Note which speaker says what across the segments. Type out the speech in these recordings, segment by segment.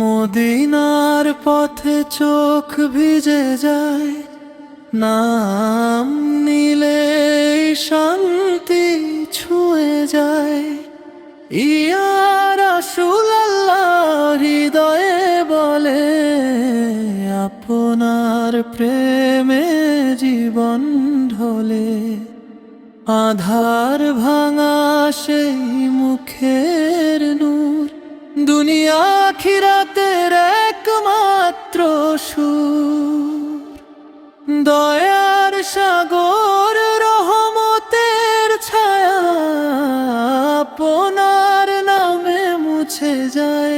Speaker 1: মদিনার পথে চোখ ভিজে যায় নাম নিলে শান্তি ছুঁয়ে যায়। ইয়ার আপনার প্রেমে জীবন ঢলে, আধার ভাঙা সেই মুখের নূর, দুনিয়া খিরাতের একমাত্র সুর। দয়ার সাগর রহমতের ছায়া আপনার নামে মুছে যায়।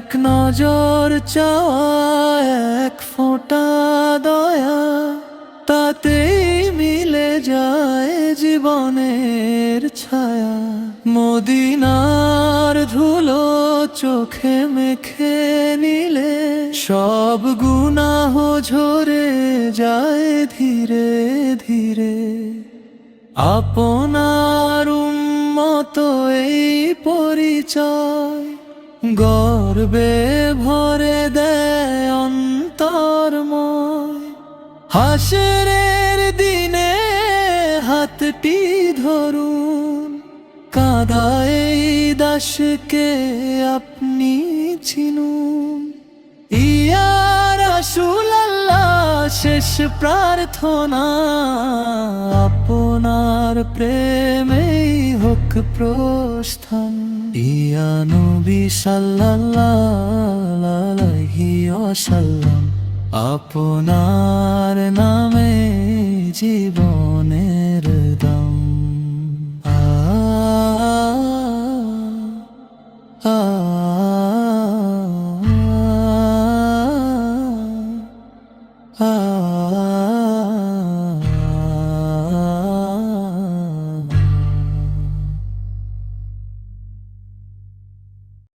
Speaker 1: এক নজর চাওয়া, এক ফোঁটা দয়া, তাতেই মিলে যায় জীবনের ছায়া। মদিনার ধুলো চোখে মেখে নিলে, সব গুনাহ ঝরে যায় ধীরে ধীরে। আপনার উন্মত এই পরিচয় গর্বে ভরে দেয় অন্তর্ময়। হাসরের দিনে হাতটি ধরুন কাঁদায় দাসকে আপনি চিনুন। ইয়ার আল্লাহ শেষ প্রার্থনা, আপনার প্রেমেই হোক প্রস্থান। আপনার নামে জীবনের